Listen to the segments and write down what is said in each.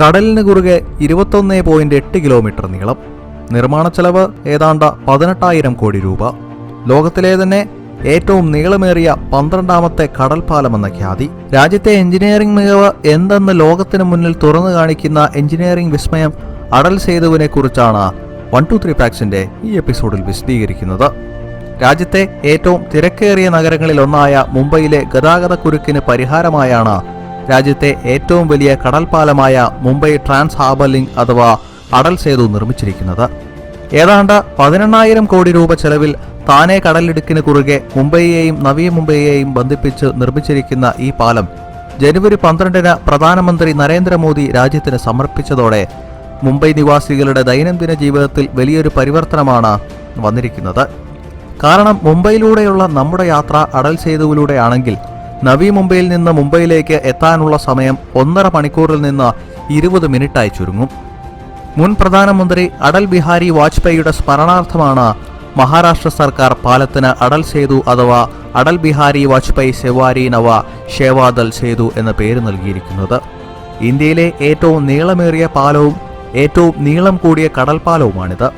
കടലിന് കുറുകെ ഇരുപത്തൊന്ന് പോയിന്റ് എട്ട് കിലോമീറ്റർ നീളം. നിർമ്മാണ ചെലവ് ഏതാണ്ട് പതിനെട്ടായിരം കോടി രൂപ. ലോകത്തിലെ തന്നെ ഏറ്റവും നീളമേറിയ പന്ത്രണ്ടാമത്തെ കടൽപ്പാലമെന്ന ഖ്യാതി. രാജ്യത്തെ എഞ്ചിനീയറിംഗ് മികവ് എന്തെന്ന് ലോകത്തിന് മുന്നിൽ തുറന്നു കാണിക്കുന്ന എഞ്ചിനീയറിംഗ് വിസ്മയം അടൽ സേതുവിനെ കുറിച്ചാണ് വൺ ടു ത്രീ പാക്സിന്റെ ഈ എപ്പിസോഡിൽ വിശദീകരിക്കുന്നത്. രാജ്യത്തെ ഏറ്റവും തിരക്കേറിയ നഗരങ്ങളിൽ ഒന്നായ മുംബൈയിലെ ഗതാഗതക്കുരുക്കിന് പരിഹാരമായാണ് രാജ്യത്തെ ഏറ്റവും വലിയ കടൽപ്പാലമായ മുംബൈ ട്രാൻസ് ഹാർബർ ലിങ്ക് അഥവാ അടൽ സേതു നിർമ്മിച്ചിരിക്കുന്നത്. ഏതാണ്ട് പതിനെണ്ണായിരം കോടി രൂപ ചെലവിൽ താനെ കടലിടുക്കിന് കുറുകെ മുംബൈയെയും നവീ മുംബൈയെയും ബന്ധിപ്പിച്ച് നിർമ്മിച്ചിരിക്കുന്ന ഈ പാലം ജനുവരി പന്ത്രണ്ടിന് പ്രധാനമന്ത്രി നരേന്ദ്രമോദി രാജ്യത്തിന് സമർപ്പിച്ചതോടെ മുംബൈ നിവാസികളുടെ ദൈനംദിന ജീവിതത്തിൽ വലിയൊരു പരിവർത്തനമാണ് വന്നിരിക്കുന്നത്. കാരണം മുംബൈയിലൂടെയുള്ള നമ്മുടെ യാത്ര അടൽ സേതുവിലൂടെയാണെങ്കിൽ നവി മുംബൈയിൽ നിന്ന് മുംബൈയിലേക്ക് എത്താനുള്ള സമയം ഒന്നര മണിക്കൂറിൽ നിന്ന് ഇരുപത് മിനിറ്റായി ചുരുങ്ങും. മുൻ പ്രധാനമന്ത്രി അടൽ ബിഹാരി വാജ്പേയിയുടെ സ്മരണാർത്ഥമാണ് മഹാരാഷ്ട്ര സർക്കാർ പാലത്തിന് അടൽ സേതു അഥവാ അടൽ ബിഹാരി വാജ്പേയി സെവാരി നവ ഷേവാദൽ സേതു എന്ന പേര് നൽകിയിരിക്കുന്നത്. ഇന്ത്യയിലെ ഏറ്റവും നീളമേറിയ പാലവും ഏറ്റവും നീളം കൂടിയ കടൽപ്പാലവുമാണിത്.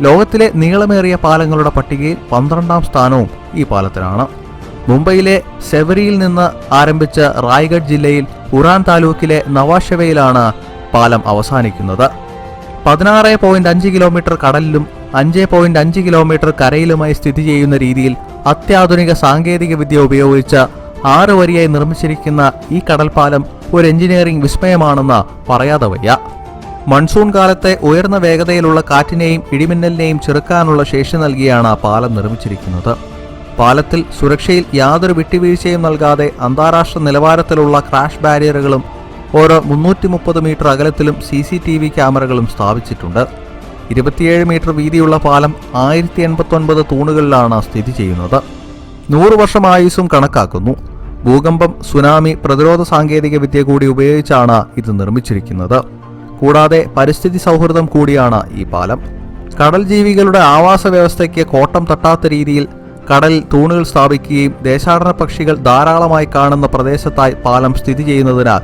ലോകത്തിലെ നീളമേറിയ പാലങ്ങളുടെ പട്ടികയിൽ പന്ത്രണ്ടാം സ്ഥാനവും ഈ പാലത്തിനാണ്. മുംബൈയിലെ സെവരിയിൽ നിന്ന് ആരംഭിച്ച റായ്ഗഡ് ജില്ലയിൽ ഉറാൻ താലൂക്കിലെ നവാഷവയിലാണ് പാലം അവസാനിക്കുന്നത്. പതിനാറ് പോയിന്റ് അഞ്ച് കിലോമീറ്റർ കടലിലും അഞ്ച് പോയിന്റ് അഞ്ച് കിലോമീറ്റർ കരയിലുമായി സ്ഥിതി ചെയ്യുന്ന രീതിയിൽ അത്യാധുനിക സാങ്കേതിക വിദ്യ ഉപയോഗിച്ച് ആറ് വരിയായി നിർമ്മിച്ചിരിക്കുന്ന ഈ കടൽപ്പാലം ഒരു എഞ്ചിനീയറിംഗ് വിസ്മയമാണെന്ന് പറയാതെ വയ്യ. മൺസൂൺ കാലത്തെ ഉയർന്ന വേഗതയിലുള്ള കാറ്റിനെയും ഇടിമിന്നലിനെയും ചെറുക്കാനുള്ള ശേഷി നൽകിയാണ് പാലം നിർമ്മിച്ചിരിക്കുന്നത്. പാലത്തിൽ സുരക്ഷയിൽ യാതൊരു വിട്ടുവീഴ്ചയും നൽകാതെ അന്താരാഷ്ട്ര നിലവാരത്തിലുള്ള ക്രാഷ് ബാരിയറുകളും ഓരോ മുന്നൂറ്റി മുപ്പത് മീറ്റർ അകലത്തിലും സി സി ടി വി ക്യാമറകളും സ്ഥാപിച്ചിട്ടുണ്ട്. ഇരുപത്തിയേഴ് മീറ്റർ വീതിയുള്ള പാലം ആയിരത്തി എൺപത്തൊൻപത് തൂണുകളിലാണ് സ്ഥിതി ചെയ്യുന്നത്. നൂറ് വർഷം ആയുസും കണക്കാക്കുന്നു. ഭൂകമ്പം സുനാമി പ്രതിരോധ സാങ്കേതിക വിദ്യ കൂടി ഉപയോഗിച്ചാണ് ഇത് നിർമ്മിച്ചിരിക്കുന്നത്. കൂടാതെ പരിസ്ഥിതി സൗഹൃദം കൂടിയാണ് ഈ പാലം. കടൽ ജീവികളുടെ ആവാസ വ്യവസ്ഥയ്ക്ക് കോട്ടം തട്ടാത്ത രീതിയിൽ കടലിൽ തൂണുകൾ സ്ഥാപിക്കുകയും ദേശാടന പക്ഷികൾ ധാരാളമായി കാണുന്ന പ്രദേശത്തായി പാലം സ്ഥിതി ചെയ്യുന്നതിനാൽ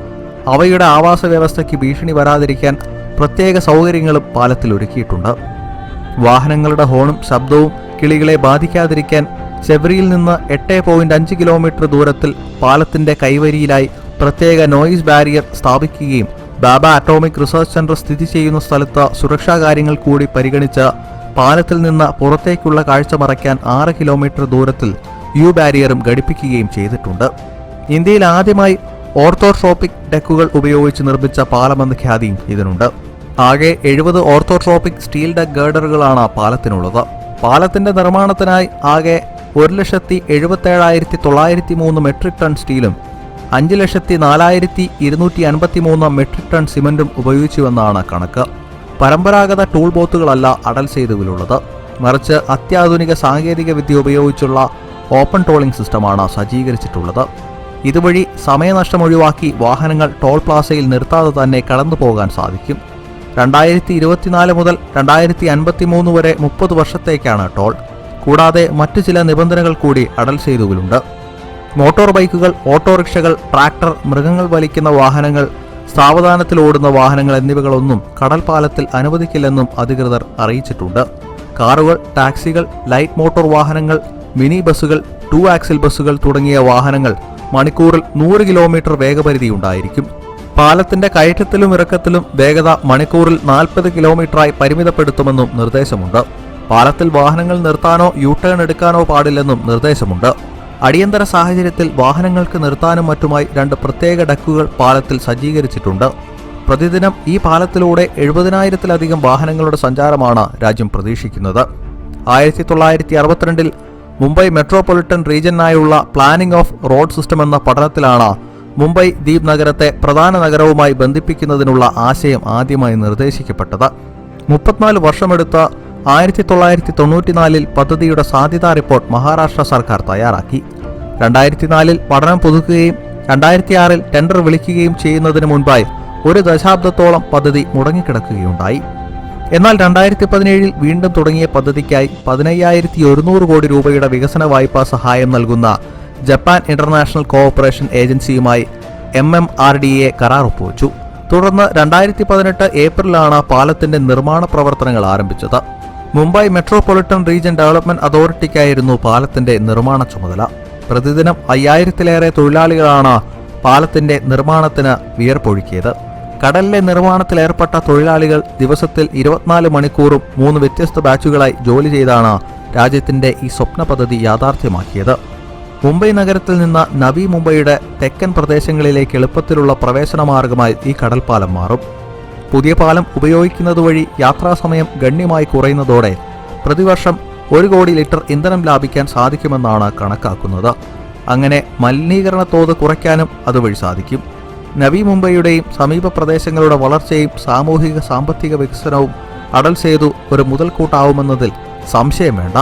അവയുടെ ആവാസ വ്യവസ്ഥയ്ക്ക് ഭീഷണി വരാതിരിക്കാൻ പ്രത്യേക സൗകര്യങ്ങളും പാലത്തിൽ ഒരുക്കിയിട്ടുണ്ട്. വാഹനങ്ങളുടെ ഹോണും ശബ്ദവും കിളികളെ ബാധിക്കാതിരിക്കാൻ ചെവരിയിൽ നിന്ന് എട്ട് പോയിന്റ് അഞ്ച് കിലോമീറ്റർ ദൂരത്തിൽ പാലത്തിന്റെ കൈവരിയിലായി പ്രത്യേക നോയിസ് ബാരിയർ സ്ഥാപിക്കുകയും ബാബ അറ്റോമിക് റിസർച്ച് സെന്റർ സ്ഥിതി ചെയ്യുന്ന സ്ഥലത്ത് സുരക്ഷാ കാര്യങ്ങൾ കൂടി പരിഗണിച്ച് പാലത്തിൽ നിന്ന് പുറത്തേക്കുള്ള കാഴ്ച മറയ്ക്കാൻ ആറ് കിലോമീറ്റർ ദൂരത്തിൽ യു ബാരിയറും ഘടിപ്പിക്കുകയും ചെയ്തിട്ടുണ്ട്. ഇന്ത്യയിൽ ആദ്യമായി ഓർത്തോട്രോപ്പിക് ഡെക്കുകൾ ഉപയോഗിച്ച് നിർമ്മിച്ച പാലമെന്ന ഖ്യാതിയും ഇതിനുണ്ട്. ആകെ എഴുപത് ഓർത്തോട്രോപ്പിക് സ്റ്റീൽ ഡെക്ക് ഗേർഡറുകളാണ് പാലത്തിനുള്ളത്. പാലത്തിന്റെ നിർമ്മാണത്തിനായി ആകെ ഒരു ലക്ഷത്തി എഴുപത്തേഴായിരത്തി തൊള്ളായിരത്തി മൂന്ന് മെട്രിക് ടൺ സ്റ്റീലും അഞ്ച് ലക്ഷത്തി നാലായിരത്തി ഇരുന്നൂറ്റി അൻപത്തി മൂന്ന് മെട്രിക് ടൺ സിമന്റും ഉപയോഗിച്ചുവെന്നാണ് കണക്ക്. പരമ്പരാഗത ടൂൾ ബോത്തുകളല്ല അടൽ സേതുവിലുള്ളത് മറിച്ച് അത്യാധുനിക സാങ്കേതിക വിദ്യ ഉപയോഗിച്ചുള്ള ഓപ്പൺ ടോളിംഗ് സിസ്റ്റമാണ് സജ്ജീകരിച്ചിട്ടുള്ളത്. ഇതുവഴി സമയനഷ്ടം ഒഴിവാക്കി വാഹനങ്ങൾ ടോൾ പ്ലാസയിൽ നിർത്താതെ തന്നെ കടന്നു പോകാൻ സാധിക്കും. രണ്ടായിരത്തി ഇരുപത്തിനാല് മുതൽ രണ്ടായിരത്തി അൻപത്തി മൂന്ന് വരെ മുപ്പത് വർഷത്തേക്കാണ് ടോൾ കൂടാതെ മറ്റു ചില നിബന്ധനകൾ കൂടി അടൽ സേതുവിലുണ്ട് മോട്ടോർ ബൈക്കുകൾ ഓട്ടോറിക്ഷകൾ ട്രാക്ടർ മൃഗങ്ങൾ വലിക്കുന്ന വാഹനങ്ങൾ സാവധാനത്തിൽ ഓടുന്ന വാഹനങ്ങൾ എന്നിവകളൊന്നും കടൽപ്പാലത്തിൽ അനുവദിക്കില്ലെന്നും അധികൃതർ അറിയിച്ചിട്ടുണ്ട്. കാറുകൾ ടാക്സികൾ ലൈറ്റ് മോട്ടോർ വാഹനങ്ങൾ മിനി ബസ്സുകൾ ടു ആക്സിൽ ബസ്സുകൾ തുടങ്ങിയ വാഹനങ്ങൾ മണിക്കൂറിൽ നൂറ് കിലോമീറ്റർ വേഗപരിധി ഉണ്ടായിരിക്കും. പാലത്തിന്റെ കയറ്റത്തിലും ഇറക്കത്തിലും വേഗത മണിക്കൂറിൽ നാൽപ്പത് കിലോമീറ്ററായി പരിമിതപ്പെടുത്തുമെന്നും നിർദ്ദേശമുണ്ട്. പാലത്തിൽ വാഹനങ്ങൾ നിർത്താനോ യു ടേൺ എടുക്കാനോ പാടില്ലെന്നും നിർദ്ദേശമുണ്ട്. അടിയന്തര സാഹചര്യത്തിൽ വാഹനങ്ങൾക്ക് നിർത്താനും മറ്റുമായി രണ്ട് പ്രത്യേക ഡക്കുകൾ പാലത്തിൽ സജ്ജീകരിച്ചിട്ടുണ്ട്. പ്രതിദിനം ഈ പാലത്തിലൂടെ എഴുപതിനായിരത്തിലധികം വാഹനങ്ങളുടെ സഞ്ചാരമാണ് രാജ്യം പ്രതീക്ഷിക്കുന്നത്. ആയിരത്തി തൊള്ളായിരത്തി അറുപത്തിരണ്ടിൽ മുംബൈ മെട്രോപൊളിറ്റൻ റീജിയനായുള്ള പ്ലാനിംഗ് ഓഫ് റോഡ് സിസ്റ്റം എന്ന പഠനത്തിലാണ് മുംബൈ ദ്വീപ് നഗരത്തെ പ്രധാന നഗരവുമായി ബന്ധിപ്പിക്കുന്നതിനുള്ള ആശയം ആദ്യമായി നിർദ്ദേശിക്കപ്പെട്ടത്. മുപ്പത്തിനാല് വർഷമെടുത്ത ആയിരത്തി തൊള്ളായിരത്തി തൊണ്ണൂറ്റിനാലിൽ പദ്ധതിയുടെ സാധ്യതാ റിപ്പോർട്ട് മഹാരാഷ്ട്ര സർക്കാർ തയ്യാറാക്കി. രണ്ടായിരത്തി നാലിൽ പഠനം പുതുക്കുകയും രണ്ടായിരത്തി ആറിൽ ടെൻഡർ വിളിക്കുകയും ചെയ്യുന്നതിന് മുൻപായി ഒരു ദശാബ്ദത്തോളം പദ്ധതി മുടങ്ങിക്കിടക്കുകയുണ്ടായി. എന്നാൽ രണ്ടായിരത്തി പതിനേഴിൽ വീണ്ടും തുടങ്ങിയ പദ്ധതിക്കായി പതിനയ്യായിരത്തി ഒരുന്നൂറ് കോടി രൂപയുടെ വികസന വായ്പാ സഹായം നൽകുന്ന Japan international cooperation ഏജൻസിയുമായി M M R D A കരാർ ഒപ്പുവച്ചു. തുടർന്ന് രണ്ടായിരത്തി പതിനെട്ട് ഏപ്രിലാണ് പാലത്തിന്റെ നിർമ്മാണ പ്രവർത്തനങ്ങൾ ആരംഭിച്ചത്. മുംബൈ മെട്രോപൊളിറ്റൻ റീജിയൻ ഡെവലപ്മെന്റ് അതോറിറ്റിക്കായിരുന്നു പാലത്തിന്റെ നിർമ്മാണ ചുമതല. പ്രതിദിനം അയ്യായിരത്തിലേറെ തൊഴിലാളികളാണ് പാലത്തിന്റെ നിർമ്മാണത്തിന് വിയർപ്പൊഴുക്കിയത്. കടലിലെ നിർമ്മാണത്തിലേർപ്പെട്ട തൊഴിലാളികൾ ദിവസത്തിൽ ഇരുപത്തിനാല് മണിക്കൂറും മൂന്ന് വ്യത്യസ്ത ബാച്ചുകളായി ജോലി ചെയ്താണ് രാജ്യത്തിന്റെ ഈ സ്വപ്ന പദ്ധതി യാഥാർത്ഥ്യമാക്കിയത്. മുംബൈ നഗരത്തിൽ നിന്ന് നവി മുംബൈയുടെ തെക്കൻ പ്രദേശങ്ങളിലേക്ക് എളുപ്പത്തിലുള്ള പ്രവേശന മാർഗമായി ഈ കടൽപ്പാലം മാറും. പുതിയ പാലം ഉപയോഗിക്കുന്നത് വഴി യാത്രാസമയം ഗണ്യമായി കുറയുന്നതോടെ പ്രതിവർഷം ഒരു കോടി ലിറ്റർ ഇന്ധനം ലാഭിക്കാൻ സാധിക്കുമെന്നാണ് കണക്കാക്കുന്നത്. അങ്ങനെ മലിനീകരണ തോത് കുറയ്ക്കാനും അതുവഴി സാധിക്കും. നവി മുംബൈയുടെയും സമീപ പ്രദേശങ്ങളുടെ വളർച്ചയും സാമൂഹിക സാമ്പത്തിക വികസനവും അടൽ സേതു ഒരു മുതൽക്കൂട്ടാവുമെന്നതിൽ സംശയം വേണ്ട.